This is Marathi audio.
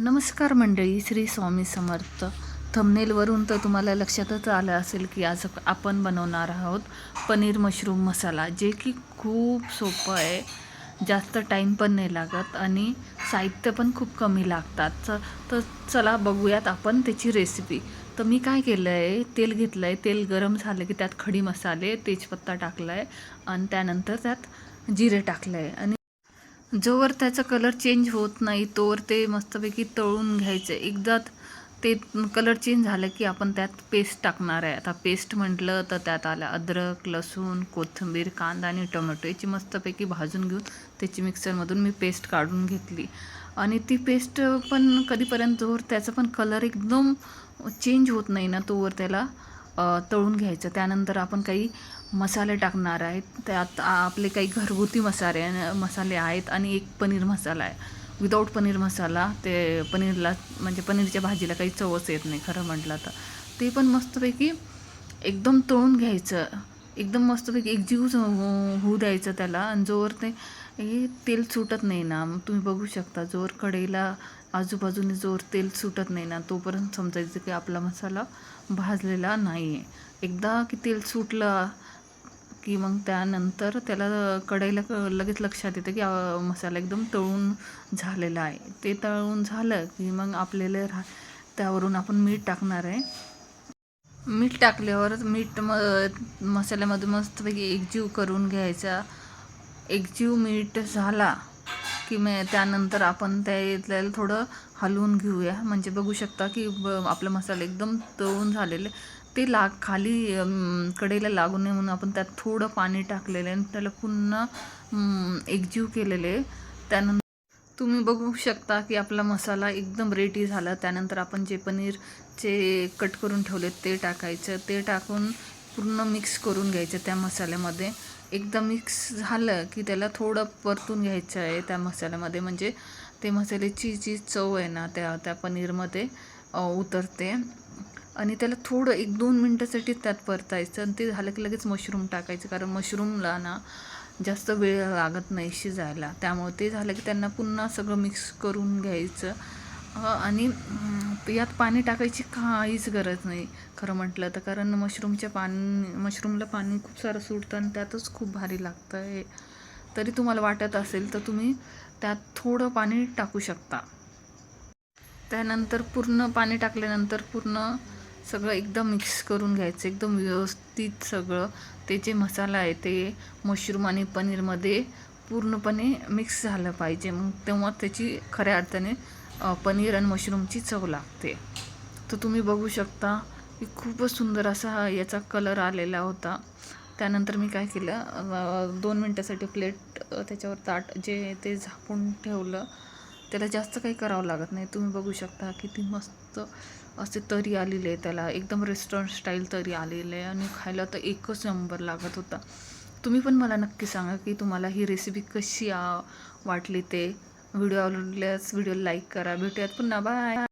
नमस्कार मंडळी श्री स्वामी समर्थ. थंबनेलवरून तर तुम्हाला लक्षातच आलं असेल की आज आपण बनवणार आहोत पनीर मशरूम मसाला जे की खूप सोपं आहे. जास्त टाईम पण नाही लागत आणि साहित्य पण खूप कमी लागतात. तर चला बघूयात आपण त्याची रेसिपी तर मी काय केलं आहे तेल घेतलं आहे तेल गरम झालं की त्यात खडी मसाले तेजपत्ता टाकला आहे आणि त्यानंतर त्यात जिरे टाकलं आहे आणि जोवर त्याचा कलर चेंज होत नाही तोवर ते मस्तपैकी तळून घ्यायचं. एकदा ते कलर चेंज झालं की आपण त्यात पेस्ट टाकणार आहे. आता पेस्ट म्हटलं तर त्यात आलं अद्रक लसूण कोथिंबीर कांदा आणि टोमॅटो याची मस्तपैकी भाजून घेऊन त्याची मिक्सरमधून मी पेस्ट काढून घेतली. आणि ती पेस्ट पण कधीपर्यंत जोवर त्याचा पण कलर एकदम चेंज होत नाही ना तोवर त्याला तळून घ्यायचं. त्यानंतर आपण काही मसाले टाकणार आहेत. त्यात आपले काही घरगुती मसाले मसाले आहेत आणि एक पनीर मसाला आहे. विदाऊट पनीर मसाला ते पनीरला म्हणजे पनीरच्या भाजीला काही चवच येत नाही खरं म्हटलं तर. ते पण मस्तपैकी एकदम तळून घ्यायचं. एकदम मस्तपैकी एकजीव होऊ द्यायचं त्याला. आणि जोवर ते तेल सुटत नाही ना. तुम्ही बघू शकता जोवर कढईला आजूबाजूने जोर तेल सुटत नाही ना तोपर्यंत समजायचं की आपला मसाला भाजलेला नाही आहे एकदा की तेल सुटलं की मग त्यानंतर त्याला कढईला क- लगेच लक्षात येतं की मसाला एकदम तळून झालेला आहे. ते तळून झालं की मग आपल्याला रा त्यावरून आपण मीठ टाकणार आहे. मीठ टाकल्यावर मीठ म मसाल्यामध्ये मस्तपैकी एकजीव करून घ्यायचा. एकजीव मीठ झाला की मग त्यानंतर आपण त्याला थोडं हलवून घेऊया. म्हणजे बघू शकता की ब आपला मसाला एकदम तळून झालेले. ते लाग खाली कडेला लागू नये म्हणून आपण त्यात थोडं पाणी टाकलेलं आहे. आणि त्याला पुन्हा एकजीव केलेले आहे. त्यानंतर तुम्ही बघू शकता की आपला मसाला एकदम रेडी झाला. त्यानंतर आपण जे पनीरचे कट करून ठेवले ते टाकायचं. ते टाकून पूर्ण मिक्स करून घ्यायचं त्या मसाल्यामध्ये. एकदा मिक्स झालं की त्याला थोडं परतून घ्यायचं आहे त्या मसाल्यामध्ये. म्हणजे ते मसाल्याची जी चव आहे ना त्या त्या पनीरमध्ये उतरते. आणि त्याला थोडं एक दोन मिनटासाठी त्यात परतायचं आणि ते झालं की लगेच मशरूम टाकायचं. कारण मशरूमला ना जास्त वेळ लागत नाही शिजायला. त्यामुळे ते झालं की त्यांना पुन्हा सगळं मिक्स करून घ्यायचं. आणि यात पाणी टाकायची काहीच गरज नाही खरं म्हटलं तर. कारण मशरूमच्या पाणी मशरूमला पाणी खूप सारं सुटतं आणि त्यातच खूप भारी लागतं हे. तरी तुम्हाला वाटत असेल तर तुम्ही त्यात थोडं पाणी टाकू शकता. त्यानंतर पूर्ण पाणी टाकल्यानंतर पूर्ण सगळं एकदम मिक्स करून घ्यायचं एकदम व्यवस्थित सगळं. ते जे मसाला आहे ते मशरूम आणि पनीरमध्ये पूर्णपणे मिक्स झालं पाहिजे. मग तेव्हा त्याची खऱ्या अर्थाने पनीर आणि मशरूमची चव लागते. तर तुम्ही बघू शकता की खूपच सुंदर असा हा याचा कलर आलेला होता. त्यानंतर मी काय केलं दोन मिनटासाठी प्लेट त्याच्यावर ताट जे ते झाकून ठेवलं त्याला जास्त काही करावं लागत नाही. तुम्ही बघू शकता किती मस्त असे तरी आलेले आहे त्याला. एकदम रेस्टॉरंट स्टाईल तरी आलेलं आहे आणि खायला तर एकच नंबर लागत होता. तुम्ही पण मला नक्की सांगा की तुम्हाला ही रेसिपी कशी आ वाटली ते? व्हिडिओ आवडल्यास व्हिडिओ लाईक करा. भेटूयात पुन्हा. बाय.